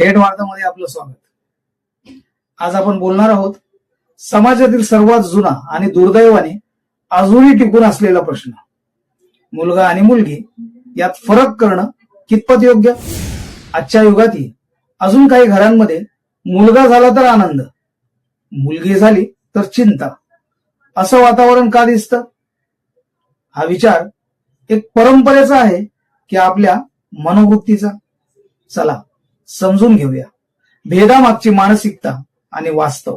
थेट वार्तामध्ये आपलं स्वागत. आज आपण बोलणार आहोत समाजातील सर्वात जुना आणि दुर्दैवाने अजूनही टिकून असलेला प्रश्न. मुलगा आणि मुलगी यात फरक करणं कितपत योग्य? आजच्या युगातही अजून काही घरांमध्ये मुलगा झाला तर आनंद मुलगी झाली तर चिंता. असं वातावरण का दिसतं? हा विचार एक परंपरेचा आहे की आपल्या मनोवृत्तीचा. चला समजून घेऊया. भेदामागची मानसिकता आणि वास्तव.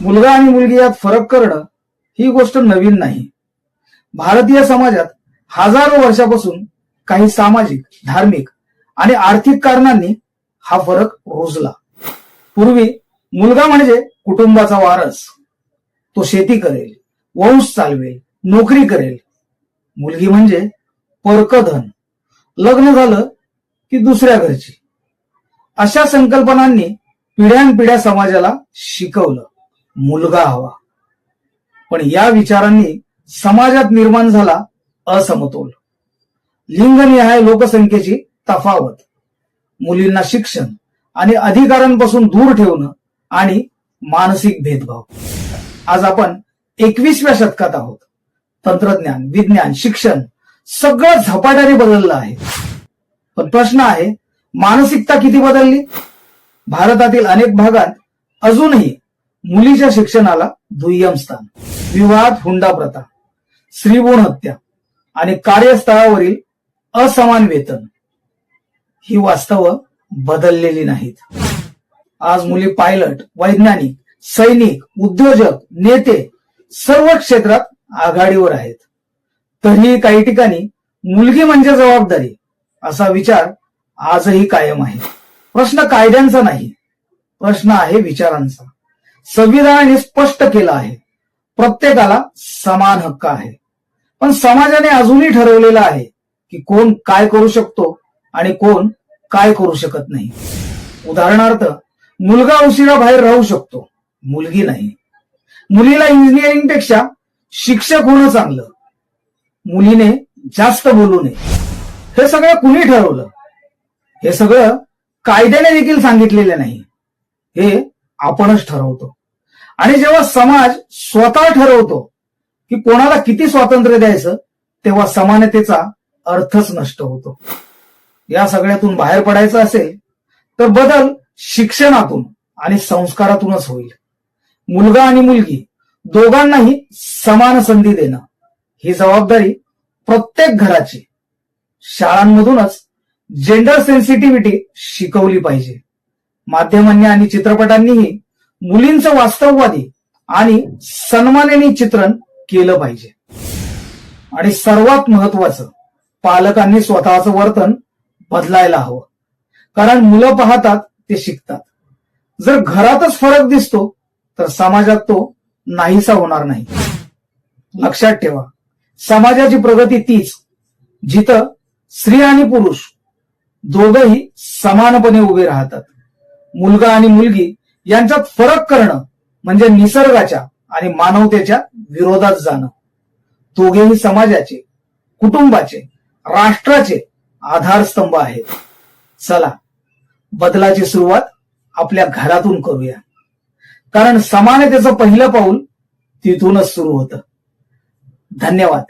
मुलगा आणि मुलगी यात फरक करणं ही गोष्ट नवीन नाही. भारतीय समाजात हजारो वर्षापासून काही सामाजिक धार्मिक आणि आर्थिक कारणांनी हा फरक रुजला. पूर्वी मुलगा म्हणजे कुटुंबाचा वारस. तो शेती करेल वंश चालवेल नोकरी करेल. मुलगी म्हणजे परकधन. लग्न झालं की दुसऱ्या घरची. अशा संकल्पनांनी पिढ्यानपिढ्या समाजाला शिकवलं. मुलगा हवा. पण या विचारांनी समाजात निर्माण झाला असमतोल. लिंगनिहाय लोकसंख्येची तफावत. मुलींना शिक्षण आणि अधिकारांपासून दूर ठेवणं आणि मानसिक भेदभाव. आज आपण एकवीसव्या शतकात आहोत. तंत्रज्ञान विज्ञान शिक्षण सगळं झपाट्याने बदललं आहे. पण प्रश्न आहे मानसिकता किती बदलली? भारतातील अनेक भागात अजूनही मुलीच्या शिक्षणाला दुय्यम स्थान. विवाहात हुंडा प्रथा स्त्रीभ्रूण हत्या आणि कार्यस्थळावरील असमान वेतन ही वास्तव बदललेली नाहीत. आज मुली पायलट वैज्ञानिक सैनिक उद्योजक नेते सर्व क्षेत्रात आघाडीवर आहेत. तरीही काही ठिकाणी मुलगी म्हणजे जबाबदारी असा विचार आजही कायम आहे. प्रश्न कायद्यांचा नाही प्रश्न आहे विचारांचा. संविधानाने स्पष्ट केलं आहे प्रत्येकाला समान हक्क आहे. पण समाजाने अजूनही ठरवलेलं आहे की कोण काय करू शकतो आणि कोण काय करू शकत नाही. उदाहरणार्थ मुलगा उशिरा बाहेर राहू शकतो मुलगी नाही. मुलीला इंजिनिअरिंगपेक्षा शिक्षक होणं चांगलं. मुलीने जास्त बोलू नये. हे सगळं कुणी ठरवलं? हे सगळं कायद्याने देखील सांगितलेले नाही. हे आपणच ठरवतो. आणि जेव्हा समाज स्वतः ठरवतो की कोणाला किती स्वातंत्र्य द्यायचं तेव्हा समानतेचा अर्थच नष्ट होतो. या सगळ्यातून बाहेर पडायचं असेल तर बदल शिक्षणातून आणि संस्कारातूनच होईल. मुलगा आणि मुलगी दोघांनाही समान संधी देणं ही जबाबदारी प्रत्येक घराची शाळांमधूनच जेंडर सेन्सिटिव्हिटी शिकवली पाहिजे. माध्यमांनी आणि चित्रपटांनीही मुलींचं वास्तववादी आणि सन्मानाने चित्रण केलं पाहिजे. आणि सर्वात महत्वाचं पालकांनी स्वतःचं वर्तन बदलायला हवं. कारण मुलं पाहतात ते शिकतात. जर घरातच फरक दिसतो तर समाजात तो नाहीसा होणार नाही. लक्षात ठेवा समाजाची प्रगती तीच जिथं स्त्री आणि पुरुष दोघही समानपणे उभे राहतात. मुलगा आणि मुलगी यांच्यात फरक करणं म्हणजे निसर्गाच्या आणि मानवतेच्या विरोधात जाणं. दोघेही समाजाचे कुटुंबाचे राष्ट्राचे आधारस्तंभ आहेत. चला बदलाची सुरुवात आपल्या घरातून करूया. कारण समानतेचं पहिलं पाऊल तिथूनच सुरू होतं. धन्यवाद.